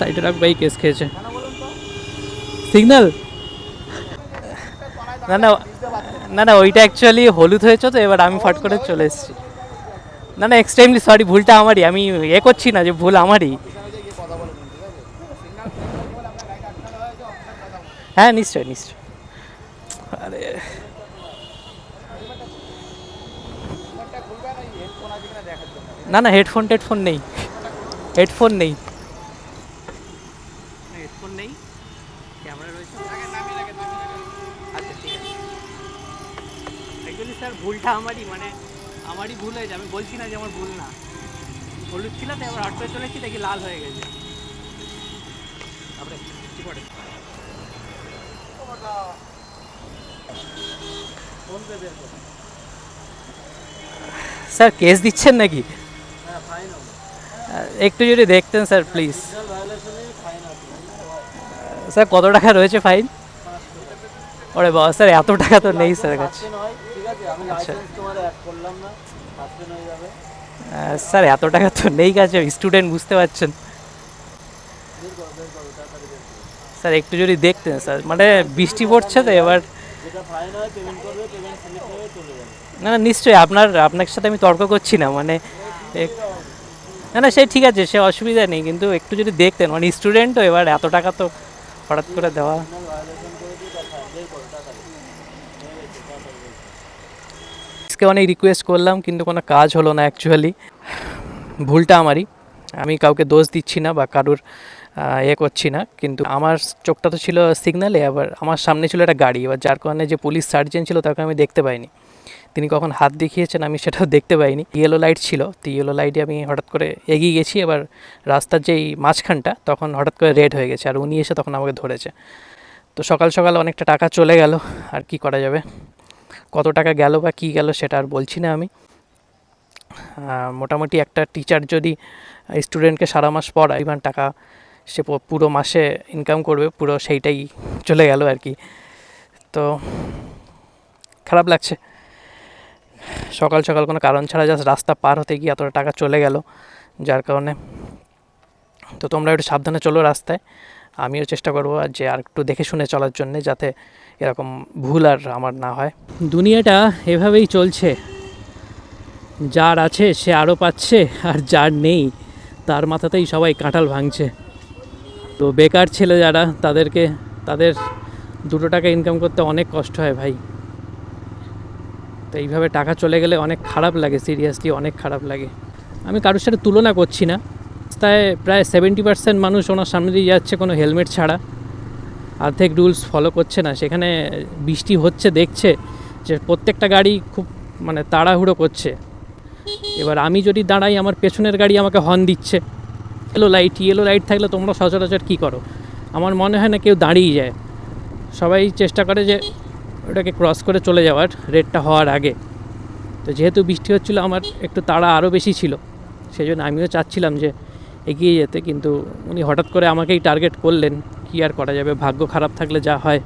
সাইডে রাখব এই কেস খেয়েছে। সিগন্যাল? না না না না, ওইটা অ্যাকচুয়ালি হলুদ হয়েছে তো, এবার আমি ফট করে চলে এসেছি। না না এক্সট্রিমলি সরি ভুলটা আমারই, আমি এ করছি না যে ভুল আমারই। হ্যাঁ নিশ্চয় নিশ্চয় আরে। না না হেডফোন টেডফোন নেই। হেডফোন নেই হেডফোন নেই ক্যামেরা রয়েছে। আচ্ছা ঠিক আছে। অ্যাকচুয়ালি স্যার ভুলটা আমারই মানে আমারই ভুল হয়েছে আমি বলছি না যে আমার ভুল না। হলুদ ছিল তো এবার আটকে চলেছি দেখি লাল হয়ে গেছে। তারপরে কি করে? স্যার কেস দিচ্ছেন নাকি? একটু যদি দেখতেন স্যার প্লিজ স্যার কত টাকা রয়েছে ফাইন? ওরে বাবা স্যার এত টাকা তো নেই স্যার কাছে। আচ্ছা। স্যার এত টাকা তো নেই কাছে স্টুডেন্ট বুঝতে পারছেন। স্যার একটু যদি দেখতেন স্যার মানে বৃষ্টি পড়ছে তো এবার না না নিশ্চয়ই আপনার আপনার সাথে আমি তর্ক করছি না মানে না না সে ঠিক আছে সে অসুবিধা নেই কিন্তু একটু যদি দেখতেন মানে স্টুডেন্টও এবার এত টাকা তো হঠাৎ করে দেওয়া। আজকে অনেক রিকোয়েস্ট করলাম, কিন্তু কোনো কাজ হলো না অ্যাকচুয়ালি ভুলটা আমারই। আমি কাউকে দোষ দিচ্ছি না বা কারুর এ করছি না, কিন্তু আমার চোখটা তো ছিল সিগনালে আবার আমার সামনে ছিল একটা গাড়ি, এবার যার কারণে যে পুলিশ সার্জেন্ট ছিল, তাকে আমি দেখতে পাইনি। তিনি কখন হাত দেখিয়েছেন আমি সেটাও দেখতে পাইনি। ইয়েলো লাইট ছিল, তো ইয়েলো লাইটে আমি হঠাৎ করে এগিয়ে গেছি, এবার রাস্তার যেই মাঝখানটা, তখন হঠাৎ করে রেড হয়ে গেছে, আর উনি এসে তখন আমাকে ধরেছে। তো সকাল সকাল অনেকটা টাকা চলে গেল, আর কি করা যাবে? কত টাকা গেল বা কী গেল সেটা আর বলছি না আমি। মোটামুটি একটা টিচার যদি স্টুডেন্টকে সারা মাস পড়ায় ইমান টাকা সে পুরো মাসে ইনকাম করবে, পুরো সেইটাই চলে গেল আর কি। তো খারাপ লাগছে। সকাল সকাল কোনো কারণ ছাড়া জাস্ট রাস্তা পার হতে গিয়ে এতটা টাকা চলে গেল, যার কারণে। তো তোমরা একটু সাবধানে চলো রাস্তায়। আমিও চেষ্টা করব আর যে আর একটু দেখে শুনে চলার জন্যে যাতে এরকম ভুল আর আমার না হয়। দুনিয়াটা এভাবেই চলছে। যার আছে সে আরও পাচ্ছে আর যার নেই, তার মাথাতেই সবাই কাঁঠাল ভাঙছে। তো বেকার ছেলে যারা, তাদেরকে, তাদের দুটো টাকা ইনকাম করতে অনেক কষ্ট হয় ভাই। তো এইভাবে টাকা চলে গেলে অনেক খারাপ লাগে সিরিয়াসলি অনেক খারাপ লাগে। আমি কারোর সাথে তুলনা করছি না। রাস্তায় প্রায় সেভেন্টি পার্সেন্ট মানুষ ওনার সামনে দিয়ে যাচ্ছে কোনো হেলমেট ছাড়া। অর্ধেক রুলস ফলো করছে না। সেখানে বৃষ্টি হচ্ছে, দেখছে যে প্রত্যেকটা গাড়ি খুব মানে তাড়াহুড়ো করছে। এবার আমি যদি দাঁড়াই, আমার পেছনের গাড়ি আমাকে হর্ন দিচ্ছে। ইয়েলো লাইট ইয়েলো লাইট থাকলে তোমরা সচরাচর কী করো? আমার মনে হয় না কেউ দাঁড়িয়ে যায়। সবাই চেষ্টা করে যে ওটাকে ক্রস করে চলে যাওয়ার রেডটা হওয়ার আগে। তো যেহেতু বৃষ্টি হচ্ছিল, আমার একটু তাড়া আরও বেশি ছিল। সেই জন্য আমিও চাচ্ছিলাম যে এগিয়ে যেতে, কিন্তু উনি হঠাৎ করে আমাকেই টার্গেট করলেন, কি আর করা যাবে? ভাগ্য খারাপ থাকলে যা হয়।